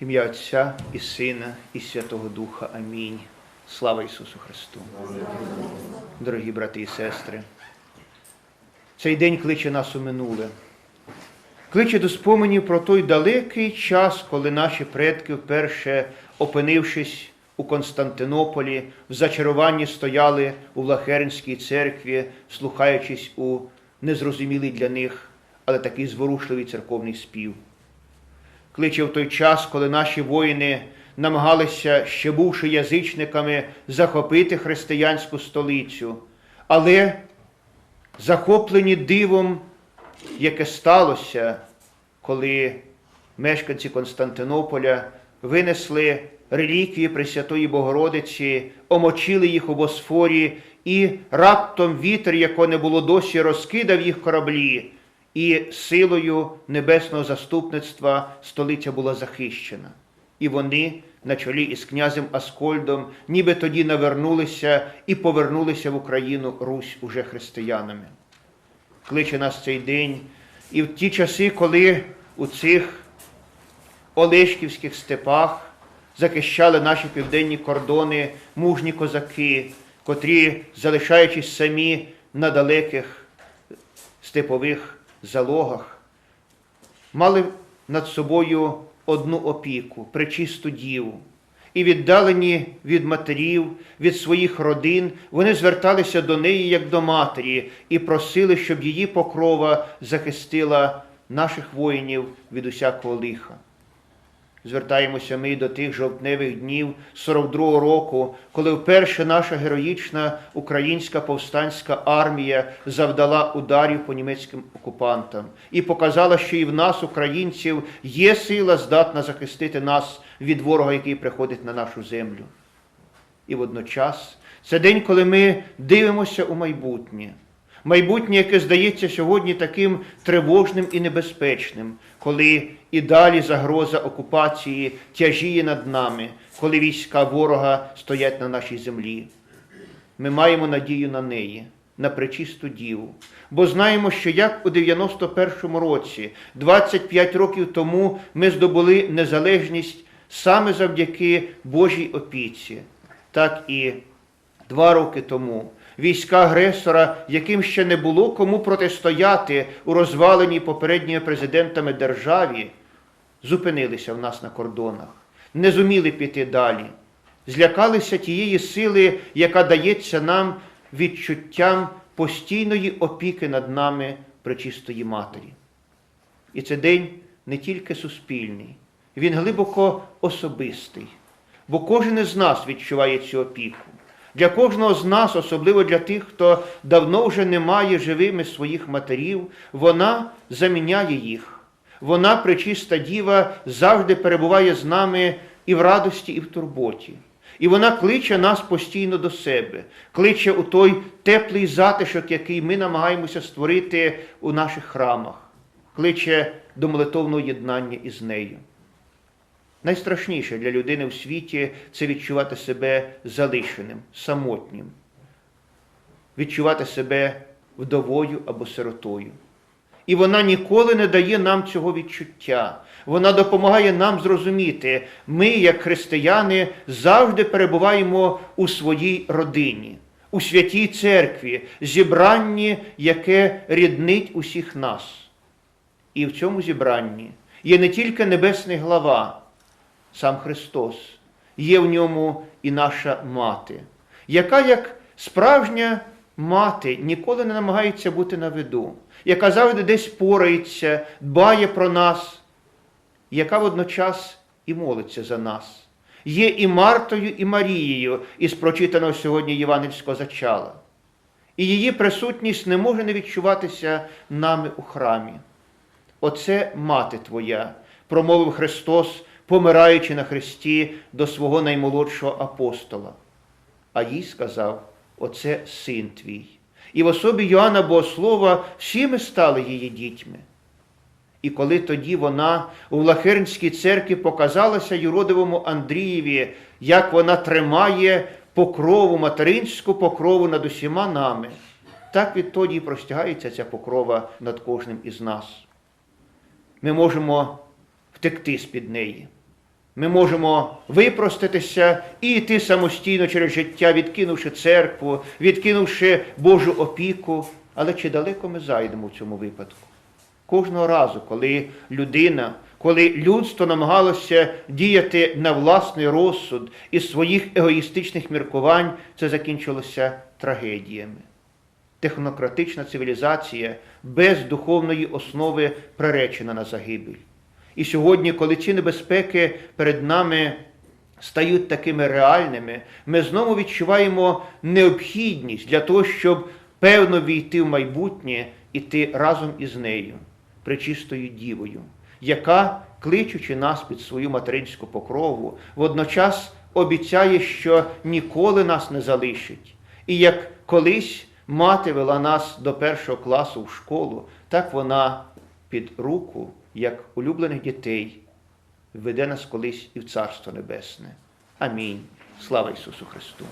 Ім'я Отця і Сина, і Святого Духа. Амінь. Слава Ісусу Христу. Дорогі брати і сестри, цей день кличе нас у минуле. Кличе до споменів про той далекий час, коли наші предки, вперше опинившись у Константинополі, в зачаруванні стояли у Лахернській церкві, слухаючись у незрозумілий для них, але такий зворушливий церковний спів кличе в той час, коли наші воїни намагалися, ще бувши язичниками, захопити християнську столицю, але захоплені дивом, яке сталося, коли мешканці Константинополя винесли реліквії Пресвятої Богородиці, омочили їх у Босфорі, і раптом вітер, якого не було досі, розкидав їх кораблі і силою небесного заступництва столиця була захищена. І вони на чолі із князем Аскольдом, ніби тоді навернулися і повернулися в Україну Русь уже християнами. Кличе нас цей день, і в ті часи, коли у цих Олешківських степах захищали наші південні кордони мужні козаки, котрі, залишаючись самі на далеких степових залогах, мали над собою одну опіку, пречисту діву. І віддалені від матерів, від своїх родин, вони зверталися до неї як до матері і просили, щоб її покрова захистила наших воїнів від усякого лиха. Звертаємося ми до тих жовтневих днів 42-го року, коли вперше наша героїчна українська повстанська армія завдала ударів по німецьким окупантам і показала, що і в нас, українців, є сила здатна захистити нас від ворога, який приходить на нашу землю. І водночас це день, коли ми дивимося у майбутнє. Майбутнє, яке здається сьогодні таким тривожним і небезпечним, коли і далі загроза окупації тяжіє над нами, коли війська ворога стоять на нашій землі. Ми маємо надію на неї, на пречисту діву, бо знаємо, що як у 91-му році, 25 років тому, ми здобули незалежність саме завдяки Божій опіці, так і два роки тому війська агресора, яким ще не було кому протистояти у розваленій попередніми президентами державі, зупинилися в нас на кордонах, не зуміли піти далі, злякалися тієї сили, яка дається нам відчуттям постійної опіки над нами пречистої Матері. І це день не тільки суспільний, він глибоко особистий, бо кожен із нас відчуває цю опіку. Для кожного з нас, особливо для тих, хто давно вже не має живими своїх матерів, вона заміняє їх. Вона, пречиста діва, завжди перебуває з нами і в радості, і в турботі. І вона кличе нас постійно до себе, кличе у той теплий затишок, який ми намагаємося створити у наших храмах, кличе до молитовного єднання із нею. Найстрашніше для людини в світі це відчувати себе залишеним, самотнім, відчувати себе вдовою або сиротою. І вона ніколи не дає нам цього відчуття. Вона допомагає нам зрозуміти, ми, як християни, завжди перебуваємо у своїй родині, у святій церкві, зібранні, яке ріднить усіх нас. І в цьому зібранні є не тільки небесний глава сам Христос, є в ньому і наша мати, яка, як справжня мати, ніколи не намагається бути на виду, яка завжди десь порається, дбає про нас, яка водночас і молиться за нас. Є і Мартою, і Марією із прочитаного сьогодні Євангельського зачала. І її присутність не може не відчуватися нами у храмі. Оце мати Твоя, промовив Христос помираючи на хресті до свого наймолодшого апостола. А їй сказав: Оце син твій. І в особі Йоанна Богослова всі ми стали її дітьми. І коли тоді вона у Влахернській церкві показалася юродивому Андрієві, як вона тримає покрову, материнську покрову над усіма нами, так відтоді і простягається ця покрова над кожним із нас. Ми можемо втекти з-під неї. Ми можемо випроститися і йти самостійно через життя, відкинувши церкву, відкинувши Божу опіку. Але чи далеко ми зайдемо в цьому випадку? Кожного разу, коли людина, коли людство намагалося діяти на власний розсуд із своїх егоїстичних міркувань, це закінчилося трагедіями. Технократична цивілізація без духовної основи приречена на загибель. І сьогодні, коли ці небезпеки перед нами стають такими реальними, ми знову відчуваємо необхідність для того, щоб певно війти в майбутнє, іти разом із нею, пречистою дівою, яка, кличучи нас під свою материнську покрову, водночас обіцяє, що ніколи нас не залишить. І як колись мати вела нас до першого класу в школу, так вона під руку, як улюблених дітей, веде нас колись і в Царство Небесне. Амінь. Слава Ісусу Христу!